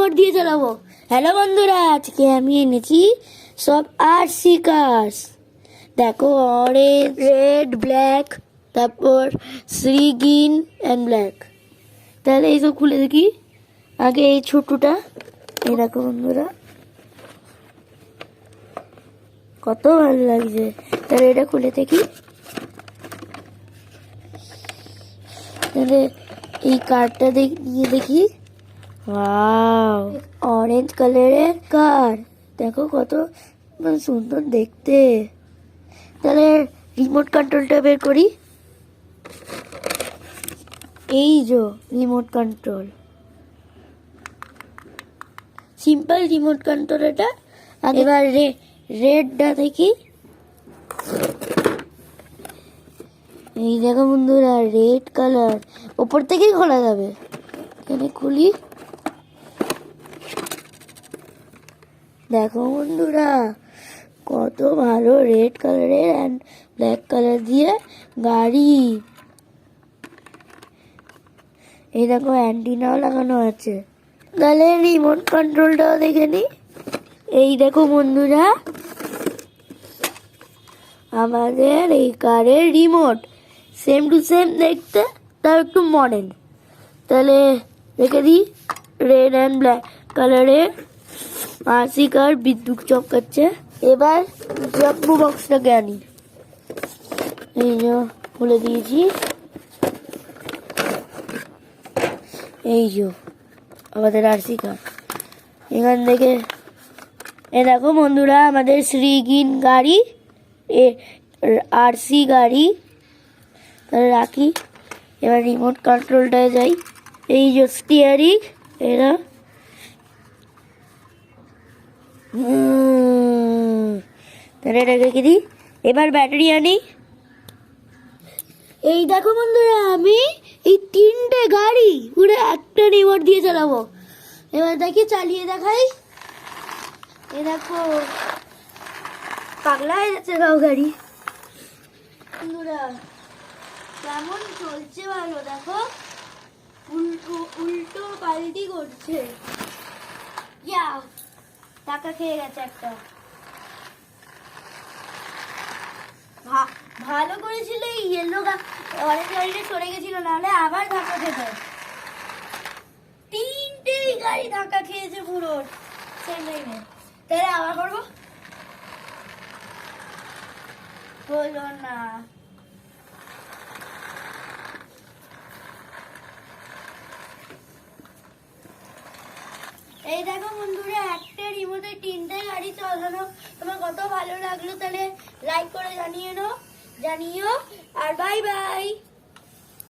Remote দিয়ে চালাবো। Hello বন্ধুরা, আজকে আমি এনেছি সব আর সি কার্স। দেখো অরেঞ্জ রেড ব্ল্যাক তারপর শ্রী গ্রিন অ্যান্ড ব্ল্যাক তাহলে এইসব খুলে দেখি। আগে এই ছোটটা এই দেখো বন্ধুরা। কত ভালো লাগছে। তাহলে এটা খুলে দেখি। তাহলে এই কার্ডটা দেখ নিয়ে দেখি। ওয়াও অরেঞ্জ কালারের কার দেখো কত সুন্দর দেখতে। তাহলে রিমোট কন্ট্রোলটা বের করি। এই যে remote control simple remote control এটা। এবার রেডটা দেখি। এই দেখো বন্ধুরা রেড কালার ওপর থেকেই খোলা যাবে। এখানে খুলি। দেখো বন্ধুরা, কত ভালো রেড কালারের অ্যান্ড ব্ল্যাক কালার দিয়ে গাড়ি। এই দেখো অ্যান্টিনাও লাগানো আছে। তাহলে রিমোট কন্ট্রোলটাও দেখে নি। এই দেখো বন্ধুরা, আমাদের এই কারের রিমোট সেম টু সেম দেখতে, তাও একটু মডার্ন তাহলে রেখে দিই রেড অ্যান্ড ব্ল্যাক কালারের আরসি কার বিদ্যুৎ চমকাচ্ছে এবার জাম্বু বক্সটাকে আনি? এই যে খুলে দিয়েছি। এই যে, আমাদের আরসি কার এখান থেকে এ দেখো বন্ধুরা, আমাদের শ্রীগিন গাড়ি, এ আরসি গাড়ি রাখি। এবার রিমোট কন্ট্রোলটায় যাই। এই যে স্টিয়ারিং এরা তাহলে রেখে দিই। এবার ব্যাটারি আনি। এই দেখো বন্ধুরা, আমি এই তিনটে গাড়ি পুরো একটা রিমোট দিয়ে চালাবো। এবার দেখি চালিয়ে দেখাই। এ দেখো, পাগলা হয়ে যাচ্ছে গাও গাড়ি। বন্ধুরা, কেমন চলছে ভালো দেখো। উল্টো উল্টো পাল্টি করছে। ইয়া টাকা খেয়ে গেছে একটা। ভালো করেছিল এই ইয়েলো অরেঞ্জ গাড়িটা সরে গেছিল, নাহলে আবার ধাক্কা খেত। তিনটেই গাড়ি ধাক্কা খেয়েছে পুরো। টাইমে তাহলে আবার করব? হলো না। এই দেখো বন্ধুরা একটা রিমোটে তিনটে গাড়ি চালানো। তোমার কত ভালো লাগল তাহলে লাইক করে জানিয়ে নাও, জানিও, আর বাই বাই